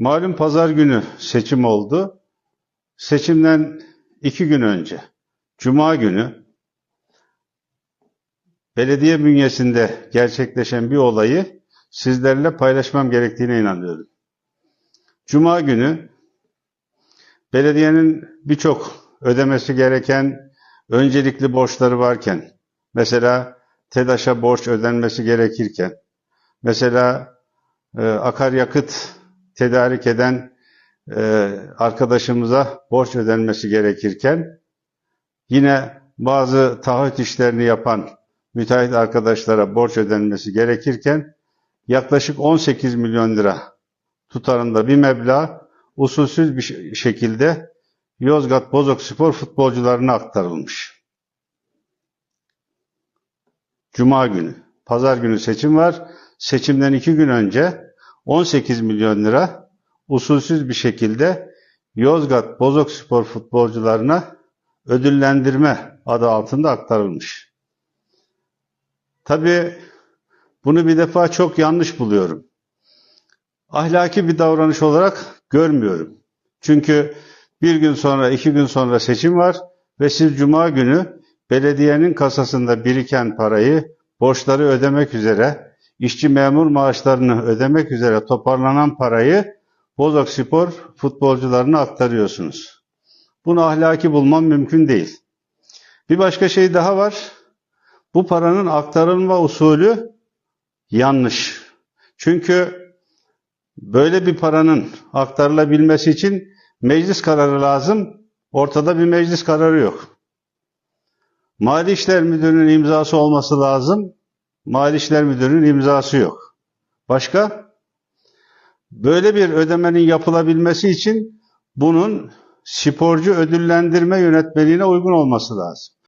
Malum pazar günü seçim oldu. Seçimden iki gün önce, Cuma günü belediye bünyesinde gerçekleşen bir olayı sizlerle paylaşmam gerektiğine inanıyorum. Cuma günü belediyenin birçok ödemesi gereken öncelikli borçları varken, mesela TEDAŞ'a borç ödenmesi gerekirken, mesela e, akaryakıt tedarik eden e, arkadaşımıza borç ödenmesi gerekirken, yine bazı taahhüt işlerini yapan müteahhit arkadaşlara borç ödenmesi gerekirken, yaklaşık 18 milyon lira tutarında bir meblağ usulsüz bir şekilde Yozgat Bozok Spor futbolcularına aktarılmış. Cuma günü, pazar günü seçim var. Seçimden iki gün önce 18 milyon lira usulsüz bir şekilde Yozgat Bozok Spor futbolcularına ödüllendirme adı altında aktarılmış. Tabii bunu bir defa çok yanlış buluyorum. Ahlaki bir davranış olarak görmüyorum. Çünkü bir gün sonra, iki gün sonra seçim var ve siz cuma günü belediyenin kasasında biriken parayı borçları ödemek üzere, işçi memur maaşlarını ödemek üzere toparlanan parayı Bozok Spor futbolcularına aktarıyorsunuz. Bunu ahlaki bulmam mümkün değil. Bir başka şey daha var. Bu paranın aktarılma usulü yanlış. Çünkü böyle bir paranın aktarılabilmesi için meclis kararı lazım. Ortada bir meclis kararı yok. Mali İşler Müdürü'nün imzası olması lazım. Mali İşler Müdürü'nün imzası yok. Başka? Böyle bir ödemenin yapılabilmesi için bunun sporcu ödüllendirme yönetmeliğine uygun olması lazım.